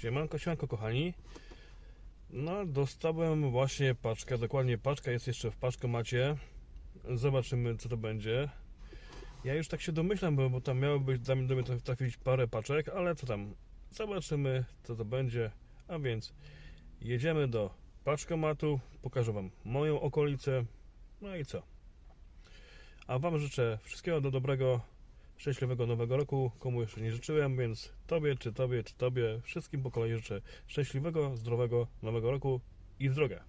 Siemanko, siemanko kochani. No, dostałem właśnie paczkę, dokładnie paczka jest jeszcze w paczkomacie. Zobaczymy co to będzie. Ja już tak się domyślam, bo, tam miało być dla mnie trafić parę paczek, ale co tam, zobaczymy co to będzie. A więc jedziemy do paczkomatu, pokażę Wam moją okolicę, no i co. A Wam życzę wszystkiego do dobrego, szczęśliwego nowego roku, komu jeszcze nie życzyłem, więc Tobie, czy Tobie, czy Tobie, wszystkim po kolei życzę szczęśliwego, zdrowego nowego roku i w drogę.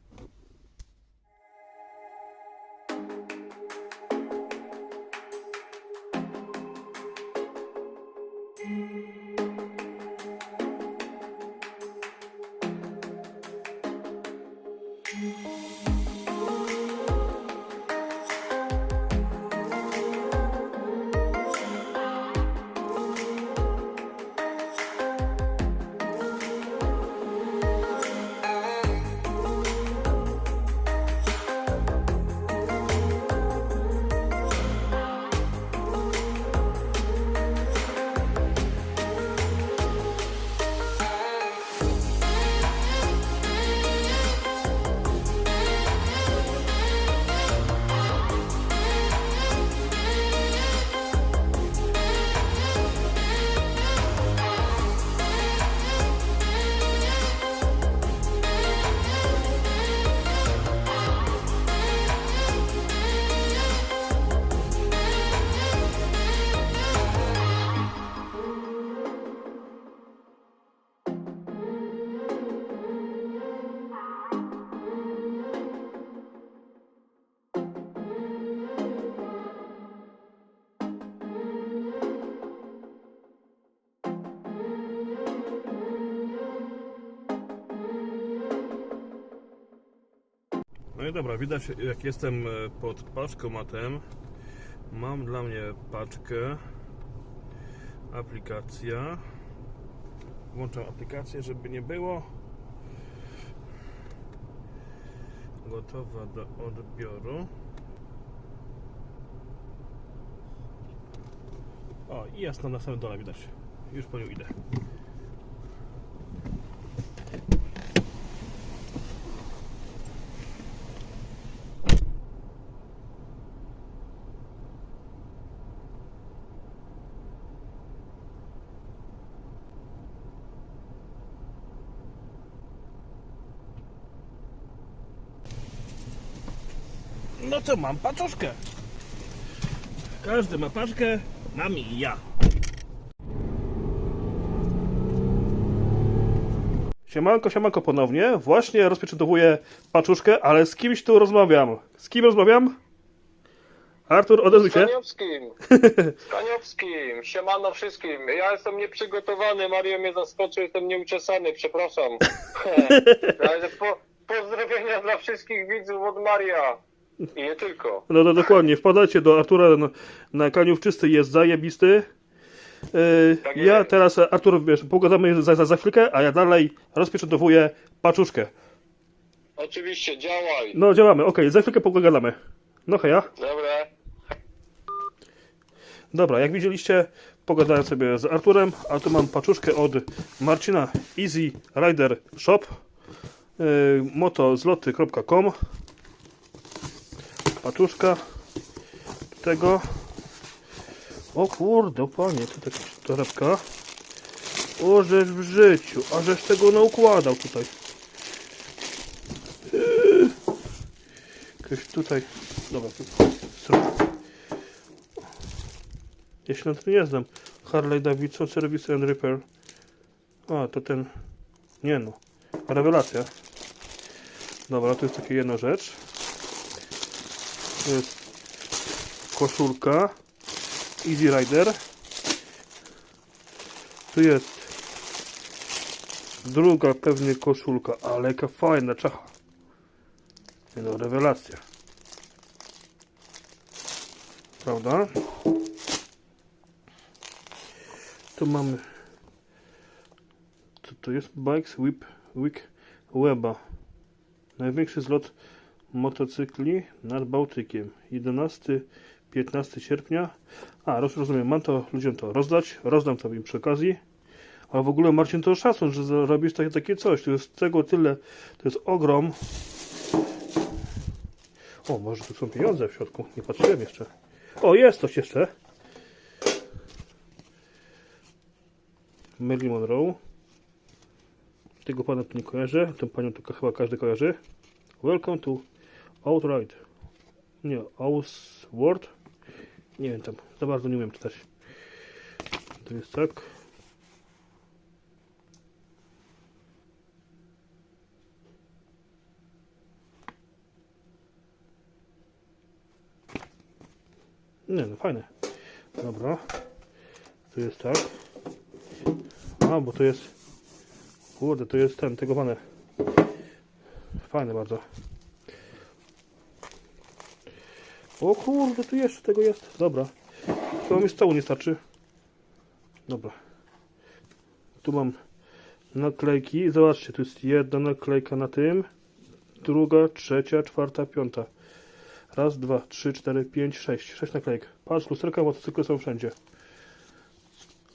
No i dobra, widać jak jestem e, pod paczkomatem. Mam dla mnie paczkę. Aplikacja. Włączam aplikację, żeby nie było. Gotowa do odbioru. O, i jasno na samym dole widać. Już po nią idę. No to mam paczuszkę. Każdy ma paczkę, mam i ja. Siemanko, siemanko ponownie. Właśnie rozpieczętowuję paczuszkę, ale z kimś tu rozmawiam. Z kim rozmawiam? Artur, odezwij Z się. Kaniowskim. Z Kaniowskim. Siemano wszystkim. Ja jestem nieprzygotowany, Mario mnie zaskoczył, jestem nieuczesany, przepraszam. Ale po, pozdrowienia dla wszystkich widzów od Maria. I nie tylko. No, no dokładnie, wpadajcie do Artura na, Kaniów Czysty, jest zajebisty. Yy, Tak ja jest. teraz, Artur, wiesz, pogadamy za, za, za chwilkę, a ja dalej rozpieczętowuję paczuszkę. Oczywiście, działaj. No działamy, okej, za chwilkę pogadamy. No heja. Dobra. Dobra, jak widzieliście, pogadałem sobie z Arturem, a tu mam paczuszkę od Marcina Easy Rider Shop yy, motozloty.com paczuszka tego o kurde, panie, to taka torebka o żeż w życiu, a żeż tego naukładał tutaj. Jakoś tutaj dobra, tu, stronę. Ja się na tym nie znam. Harley Davidson Service and Repair. A, to ten... Nie no. Rewelacja. Dobra, to jest taka jedna rzecz. To jest koszulka. Easy Rider. Tu jest druga pewnie koszulka, ale jaka fajna czacha. No, rewelacja. Prawda? Tu mamy. Co to jest? Bikes Whip Week Weba. Największy zlot motocykli nad Bałtykiem. 11-15 sierpnia. A, roz- rozumiem, mam to ludziom to rozdać. Rozdam to im przy okazji. A w ogóle Marcin to szacun, że zrobisz takie, takie coś. To jest tego tyle, to jest ogrom. O, może tu są pieniądze w środku. Nie patrzyłem jeszcze. O, jest coś jeszcze. Marilyn Monroe. Tego pana tu nie kojarzę. Tę panią tu chyba każdy kojarzy. Welcome to Outright. Nie, Ausword. Nie wiem tam. Za bardzo nie umiem czytać. To jest tak. Nie no, fajne. Dobra. Tu jest tak. A, bo to jest... Kurde, to jest ten, tegowane. Fajne bardzo. O kurde, tu jeszcze tego jest. Dobra. Chyba mi cału nie starczy. Dobra. Tu mam naklejki. Zobaczcie, tu jest jedna naklejka na tym. Druga, trzecia, czwarta, piąta. Raz, dwa, trzy, cztery, pięć, sześć. Sześć naklejek. Patrz, lusterka, motocykle są wszędzie.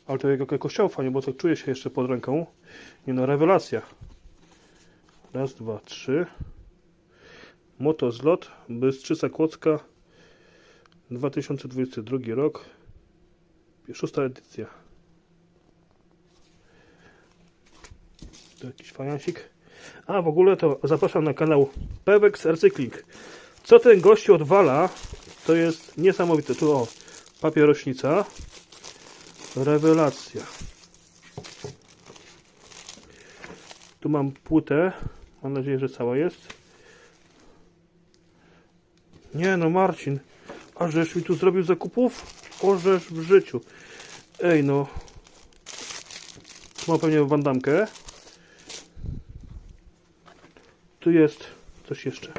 Ale to jak jakoś chciał fajnie, bo to czuję się jeszcze pod ręką. Nie no, rewelacja. Raz, dwa, trzy. Motozlot, Bystrzyca Kłodzka, 2022 rok, szósta edycja. To jakiś fajansik. A w ogóle to zapraszam na kanał Pewex Recykling. Co ten gościu odwala, to jest niesamowite. Tu o, papierośnica. Rewelacja. Tu mam płytę. Mam nadzieję, że cała jest. Nie no, Marcin. A żeś mi tu zrobił zakupów? Orzesz w życiu. Ej no. Mam pewnie wandamkę. Tu jest coś jeszcze.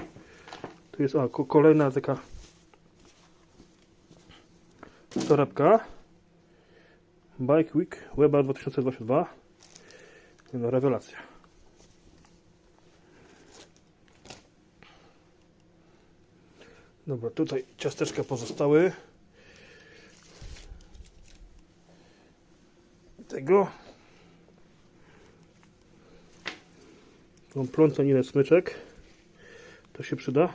Tu jest a, ko- kolejna taka torebka. Bike Week Weber 2022. No, rewelacja. Dobra, tutaj ciasteczka pozostały. Tego. Mam plątaninę smyczek. To się przyda.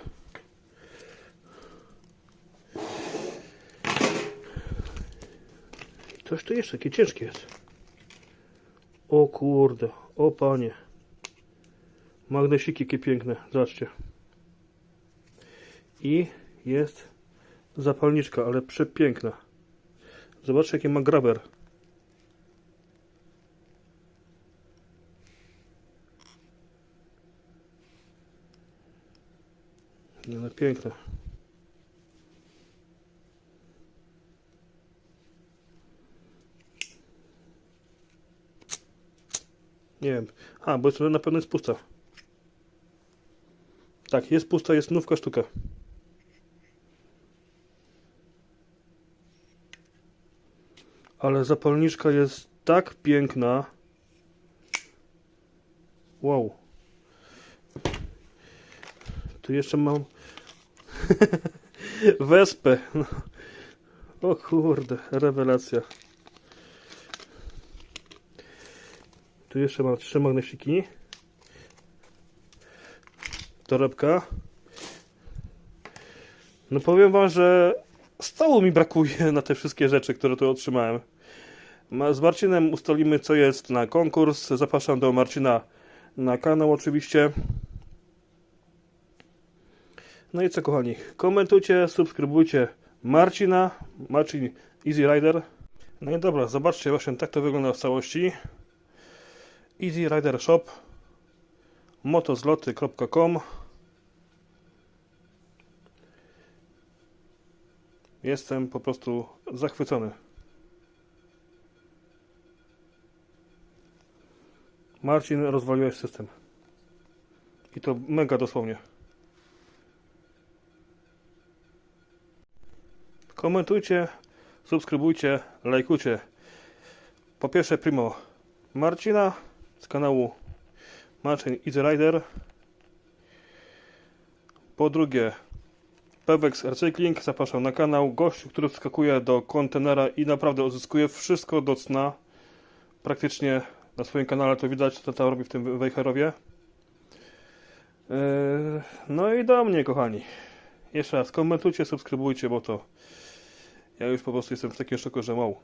Coś tu jeszcze, jakie ciężkie jest. O kurde, o panie. Magnesiki jakie piękne, zobaczcie. I jest zapalniczka, ale przepiękna. Zobaczcie jaki ma graber. No, piękne. Nie wiem. A, bo jest, na pewno jest pusta. Tak, jest pusta, jest nówka sztuka. Ale zapalniczka jest tak piękna. Wow. Tu jeszcze mam wespę. No. O kurde, rewelacja. Tu jeszcze mam trzy magnesiki. Torebka. No powiem wam, że stało mi brakuje na te wszystkie rzeczy, które tu otrzymałem. Ma- Z Marcinem ustalimy, co jest na konkurs. Zapraszam do Marcina na kanał oczywiście. No i co kochani, komentujcie, subskrybujcie Marcina, Marcin Easy Rider. No i dobra, zobaczcie właśnie tak to wygląda w całości. Easy Rider Shop motozloty.com Jestem po prostu zachwycony. Marcin, rozwaliłeś system. I to mega dosłownie. Komentujcie, subskrybujcie, lajkujcie. Po pierwsze, primo Marcina z kanału Marcin Easy Rider. Po drugie, Pewex Recykling. Zapraszam na kanał. Gościu, który wskakuje do kontenera i naprawdę odzyskuje wszystko do cna. praktycznie na swoim kanale to widać, co tam robi w tym Wejherowie. Yy, No i do mnie, kochani. Jeszcze raz komentujcie, subskrybujcie, bo to ja już po prostu jestem w takim szoku, że mał.